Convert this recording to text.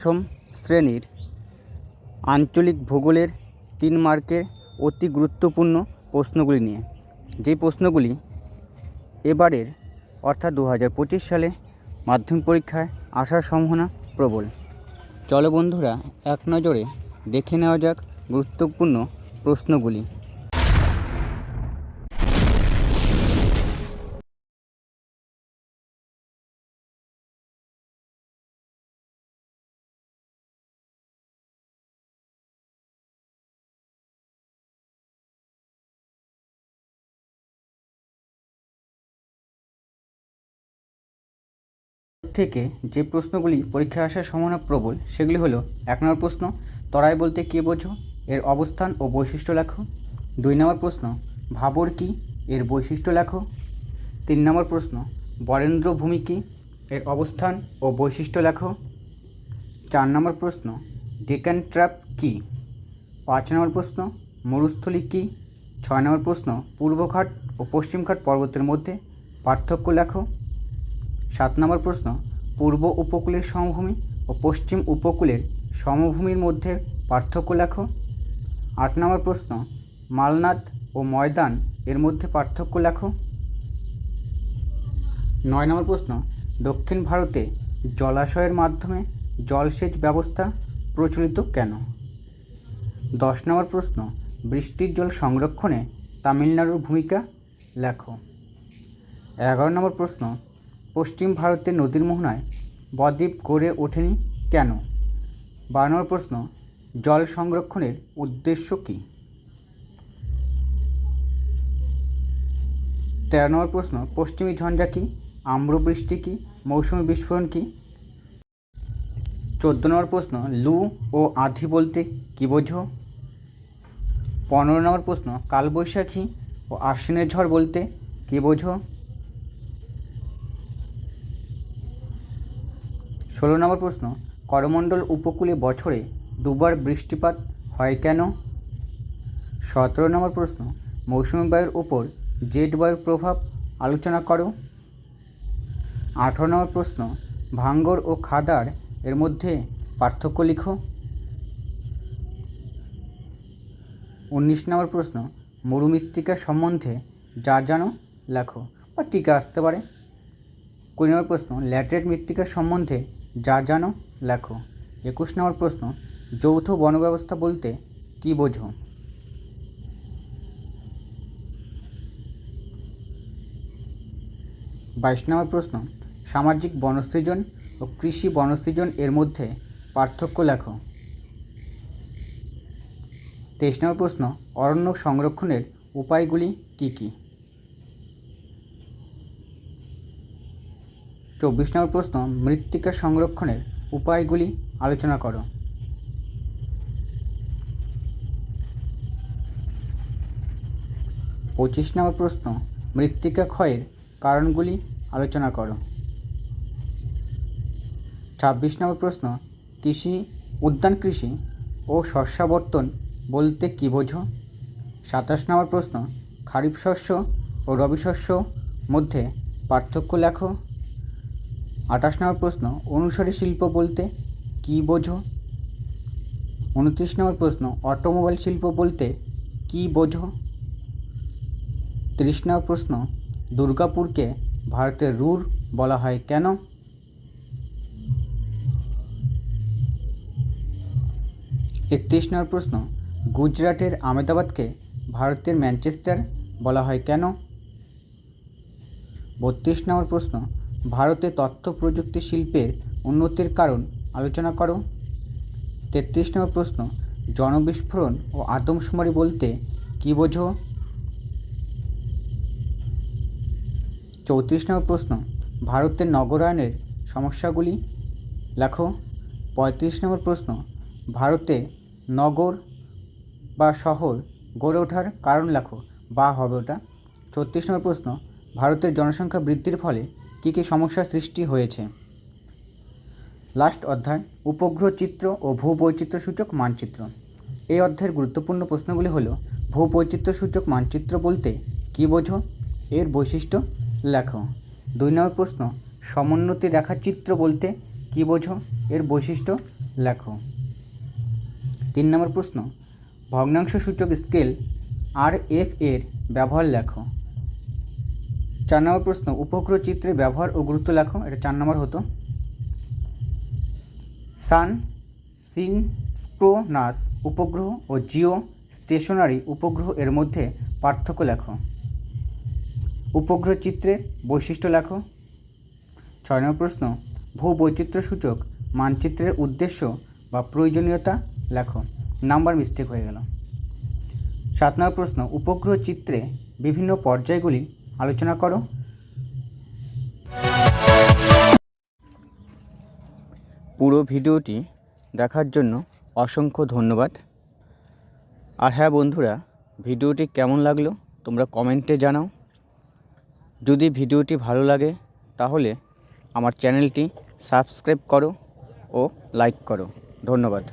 দশম শ্রেণির আঞ্চলিক ভূগোলের তিন মার্কের অতি গুরুত্বপূর্ণ প্রশ্নগুলি নিয়ে। যেই প্রশ্নগুলি এবারের, অর্থাৎ দু হাজার পঁচিশ সালে মাধ্যমিক পরীক্ষায় আসার সম্ভাবনা প্রবল। চলো বন্ধুরা, এক নজরে দেখে নেওয়া যাক গুরুত্বপূর্ণ প্রশ্নগুলি। থেকে যে প্রশ্নগুলি পরীক্ষায় আসার সম্ভাবনা প্রবল, সেগুলি হলো, এক নম্বর প্রশ্ন, তরাই বলতে কে বোঝো? এর অবস্থান ও বৈশিষ্ট্য লেখো। দুই নম্বর প্রশ্ন, ভাবর কি? এর বৈশিষ্ট্য লেখো। তিন নম্বর প্রশ্ন, বরেন্দ্র ভূমি কি? এর অবস্থান ও বৈশিষ্ট্য লেখো। চার নম্বর প্রশ্ন ডেকান ট্র্যাপ কি? পাঁচ নম্বর প্রশ্ন, মরুস্থলী কী? ছয় নম্বর প্রশ্ন, পূর্বঘাট ও পশ্চিমঘাট পর্বতের মধ্যে পার্থক্য লেখো। সাত নম্বর প্রশ্ন, পূর্ব উপকূলের সমভূমি ও পশ্চিম উপকূলের সমভূমির মধ্যে পার্থক্য লেখো। আট নম্বর প্রশ্ন, মালনাদ ও ময়দান এর মধ্যে পার্থক্য লেখো। নয় নম্বর প্রশ্ন, দক্ষিণ ভারতে জলাশয়ের মাধ্যমে জলসেচ ব্যবস্থা প্রচলিত কেন? দশ নম্বর প্রশ্ন, বৃষ্টির জল সংরক্ষণে তামিলনাড়ুর ভূমিকা লেখো। এগারো নম্বর প্রশ্ন পশ্চিম ভারতের নদীর মোহনায় বদ্বীপ গড়ে ওঠেনি কেন? বারো নম্বর প্রশ্ন, জল সংরক্ষণের উদ্দেশ্য কী? তেরো নম্বর প্রশ্ন, পশ্চিমী ঝঞ্ঝা কী? আম্রবৃষ্টি কী? মৌসুমী বিস্ফোরণ কী? চোদ্দ নম্বর প্রশ্ন, লু ও আধি বলতে কী বোঝো? পনেরো নম্বর প্রশ্ন, কালবৈশাখী ও আশ্বিনের ঝড় বলতে কী বোঝো? ষোলো নম্বর প্রশ্ন, করমণ্ডল উপকূলে বছরে দুবার বৃষ্টিপাত হয় কেন? সতেরো নম্বর প্রশ্ন, মৌসুমী বায়ুর উপর জেট বায়ুর প্রভাব আলোচনা করো। আঠারো নম্বর প্রশ্ন, ভাঙ্গর ও খাদার এর মধ্যে পার্থক্য লিখো। উনিশ নম্বর প্রশ্ন, মরুমৃত্তিকা সম্বন্ধে যা জানো লেখো, বা টিকা আসতে পারে। কুড়ি নম্বর প্রশ্ন, ল্যাটেরাইট মৃত্তিকা সম্বন্ধে যা জানো? লেখো। একুশ নম্বর প্রশ্ন, যৌথ বনব্যবস্থা বলতে কী বোঝো? বাইশ নম্বর প্রশ্ন, সামাজিক বনসৃজন ও কৃষি বনসৃজন এর মধ্যে পার্থক্য লেখো। তেইশ নম্বর প্রশ্ন, অরণ্য সংরক্ষণের উপায়গুলি কী কী? চব্বিশ নম্বর প্রশ্ন, মৃত্তিকা সংরক্ষণের উপায়গুলি আলোচনা করো। পঁচিশ নম্বর প্রশ্ন, মৃত্তিকা ক্ষয়ের কারণগুলি আলোচনা করো। ছাব্বিশ নম্বর প্রশ্ন, কৃষি, উদ্যান কৃষি ও শস্যাবর্তন বলতে কী বোঝো? সাতাশ নম্বর প্রশ্ন, খারিফ শস্য ও রবি শস্য মধ্যে পার্থক্য লেখো। আঠাশ নম্বর প্রশ্ন, অনুসারী শিল্প বলতে কী বোঝো? উনত্রিশ নম্বর প্রশ্ন, অটোমোবাইল শিল্প বলতে কী বোঝো? তিরিশ নম্বর প্রশ্ন, দুর্গাপুরকে ভারতের রুর বলা হয় কেন? একত্রিশ নম্বর প্রশ্ন, গুজরাটের আহমেদাবাদকে ভারতের ম্যানচেস্টার বলা হয় কেন? বত্রিশ নম্বর প্রশ্ন ভারতে তথ্য প্রযুক্তি শিল্পের উন্নতির কারণ আলোচনা করো। তেত্রিশ নম্বর প্রশ্ন, জনবিস্ফোরণ ও আদমশুমারি বলতে কী বোঝো? চৌত্রিশ নম্বর প্রশ্ন, ভারতের নগরায়নের সমস্যাগুলি লেখো। পঁয়ত্রিশ নম্বর প্রশ্ন, ভারতে নগর বা শহর গড়ে ওঠার কারণ লেখো বা হবে ওটা। ছত্রিশ নম্বর প্রশ্ন, ভারতের জনসংখ্যা বৃদ্ধির ফলে কী কী সমস্যার সৃষ্টি হয়েছে? লাস্ট অধ্যায়, উপগ্রহ চিত্র ও ভূবৈচিত্র্য সূচক মানচিত্র। এই অধ্যায়ের গুরুত্বপূর্ণ প্রশ্নগুলি হলো ভূবৈচিত্র্য সূচক মানচিত্র বলতে কী বোঝো? এর বৈশিষ্ট্য লেখো। দুই নম্বর প্রশ্ন, সমোন্নতি রেখা চিত্র বলতে কী বোঝো? এর বৈশিষ্ট্য লেখো। তিন নম্বর প্রশ্ন ভগ্নাংশ সূচক স্কেল আর এফ এর ব্যবহার লেখো। চার নম্বর প্রশ্ন, উপগ্রহ চিত্রে ব্যবহার ও গুরুত্ব লেখো, এটা চার নম্বর হতো। সান সিনক্রোনাস উপগ্রহ ও জিও স্টেশনারি উপগ্রহ এর মধ্যে পার্থক্য লেখো। উপগ্রহ চিত্রের বৈশিষ্ট্য লেখো। ছয় নম্বর প্রশ্ন ভূ বৈচিত্র্য সূচক মানচিত্রের উদ্দেশ্য বা প্রয়োজনীয়তা লেখো। নাম্বার মিস্টেক হয়ে গেল। সাত নম্বর প্রশ্ন, উপগ্রহ চিত্রে বিভিন্ন পর্যায়গুলি আলোচনা করো। পুরো ভিডিওটি দেখার জন্য অসংখ্য ধন্যবাদ। আর হ্যাঁ বন্ধুরা, ভিডিওটি কেমন লাগল তোমরা কমেন্টে জানাও। যদি ভিডিওটি ভালো লাগে, তাহলে আমার চ্যানেলটি সাবস্ক্রাইব করো ও লাইক করো। ধন্যবাদ।